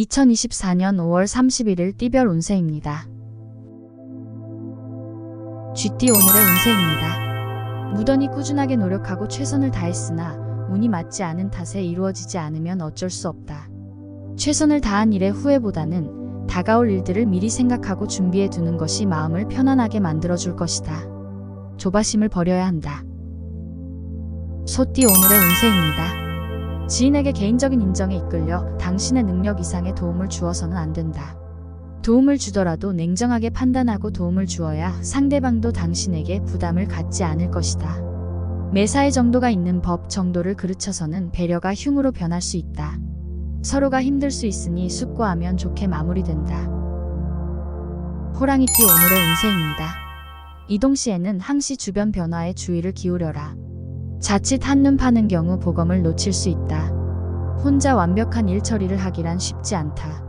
2024년 5월 31일 띠별 운세입니다. GT 오늘의 운세입니다. 무던히 꾸준하게 노력하고 최선을 다했으나 운이 맞지 않은 탓에 이루어지지 않으면 어쩔 수 없다. 최선을 다한 일의 후회보다는 다가올 일들을 미리 생각하고 준비해 두는 것이 마음을 편안하게 만들어줄 것이다. 조바심을 버려야 한다. 소띠 오늘의 운세입니다. 지인에게 개인적인 인정에 이끌려 당신의 능력 이상의 도움을 주어서는 안 된다. 도움을 주더라도 냉정하게 판단하고 도움을 주어야 상대방도 당신에게 부담을 갖지 않을 것이다. 매사에 정도가 있는 법 정도를 그르쳐서는 배려가 흉으로 변할 수 있다. 서로가 힘들 수 있으니 숙고하면 좋게 마무리된다. 호랑이띠 오늘의 운세입니다. 이동 시에는 항시 주변 변화에 주의를 기울여라. 자칫 한눈 파는 경우 보검을 놓칠 수 있다. 혼자 완벽한 일 처리를 하기란 쉽지 않다.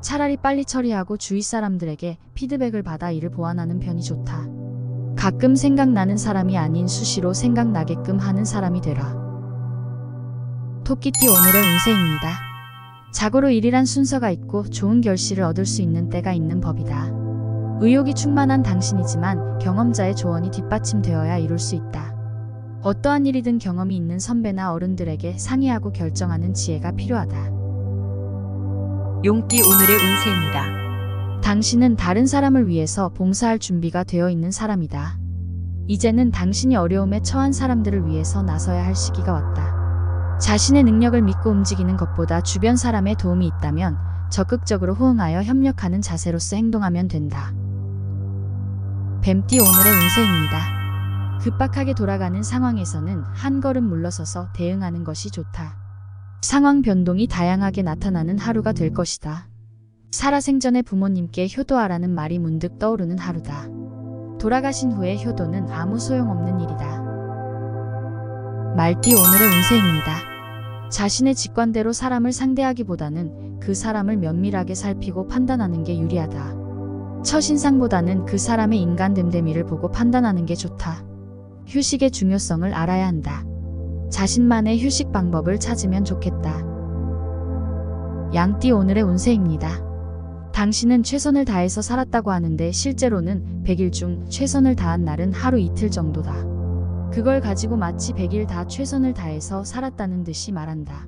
차라리 빨리 처리하고 주위 사람들에게 피드백을 받아 일을 보완하는 편이 좋다. 가끔 생각나는 사람이 아닌 수시로 생각나게끔 하는 사람이 되라. 토끼띠 오늘의 운세입니다. 자고로 일이란 순서가 있고 좋은 결실을 얻을 수 있는 때가 있는 법이다. 의욕이 충만한 당신이지만 경험자의 조언이 뒷받침되어야 이룰 수 있다. 어떠한 일이든 경험이 있는 선배나 어른들에게 상의하고 결정하는 지혜가 필요하다. 용띠 오늘의 운세입니다. 당신은 다른 사람을 위해서 봉사할 준비가 되어 있는 사람이다. 이제는 당신이 어려움에 처한 사람들을 위해서 나서야 할 시기가 왔다. 자신의 능력을 믿고 움직이는 것보다 주변 사람의 도움이 있다면 적극적으로 호응하여 협력하는 자세로서 행동하면 된다. 뱀띠 오늘의 운세입니다. 급박하게 돌아가는 상황에서는 한 걸음 물러서서 대응하는 것이 좋다. 상황 변동이 다양하게 나타나는 하루가 될 것이다. 살아생전에 부모님께 효도하라는 말이 문득 떠오르는 하루다. 돌아가신 후에 효도는 아무 소용없는 일이다. 말띠 오늘의 운세입니다. 자신의 직관대로 사람을 상대하기보다는 그 사람을 면밀하게 살피고 판단하는 게 유리하다. 첫인상보다는 그 사람의 인간 됨됨이를 보고 판단하는 게 좋다. 휴식의 중요성을 알아야 한다. 자신만의 휴식 방법을 찾으면 좋겠다. 양띠 오늘의 운세입니다. 당신은 최선을 다해서 살았다고 하는데 실제로는 100일 중 최선을 다한 날은 하루 이틀 정도다. 그걸 가지고 마치 100일 다 최선을 다해서 살았다는 듯이 말한다.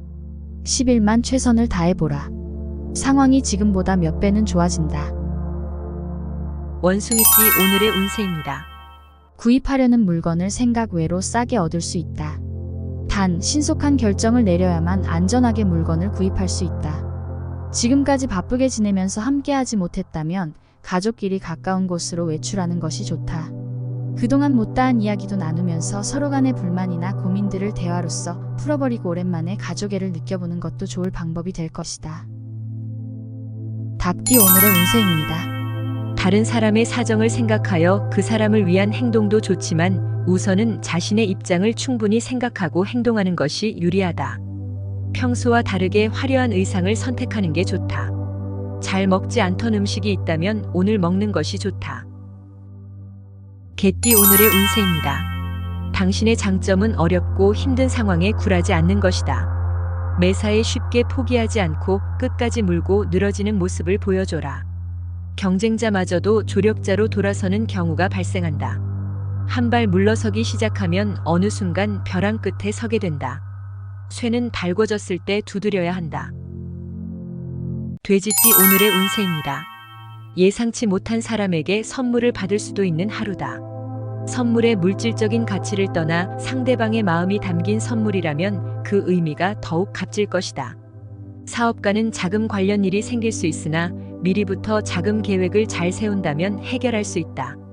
10일만 최선을 다해보라. 상황이 지금보다 몇 배는 좋아진다. 원숭이띠 오늘의 운세입니다. 구입하려는 물건을 생각 외로 싸게 얻을 수 있다. 단, 신속한 결정을 내려야만 안전하게 물건을 구입할 수 있다. 지금까지 바쁘게 지내면서 함께하지 못했다면 가족끼리 가까운 곳으로 외출하는 것이 좋다. 그동안 못다한 이야기도 나누면서 서로 간의 불만이나 고민들을 대화로서 풀어버리고 오랜만에 가족애를 느껴보는 것도 좋을 방법이 될 것이다. 닭띠 오늘의 운세입니다. 다른 사람의 사정을 생각하여 그 사람을 위한 행동도 좋지만 우선은 자신의 입장을 충분히 생각하고 행동하는 것이 유리하다. 평소와 다르게 화려한 의상을 선택하는 게 좋다. 잘 먹지 않던 음식이 있다면 오늘 먹는 것이 좋다. 개띠 오늘의 운세입니다. 당신의 장점은 어렵고 힘든 상황에 굴하지 않는 것이다. 매사에 쉽게 포기하지 않고 끝까지 물고 늘어지는 모습을 보여줘라. 경쟁자마저도 조력자로 돌아서는 경우가 발생한다. 한 발 물러서기 시작하면 어느 순간 벼랑 끝에 서게 된다. 쇠는 달궈졌을 때 두드려야 한다. 돼지띠 오늘의 운세입니다. 예상치 못한 사람에게 선물을 받을 수도 있는 하루다. 선물의 물질적인 가치를 떠나 상대방의 마음이 담긴 선물이라면 그 의미가 더욱 값질 것이다. 사업가는 자금 관련 일이 생길 수 있으나 미리부터 자금 계획을 잘 세운다면 해결할 수 있다.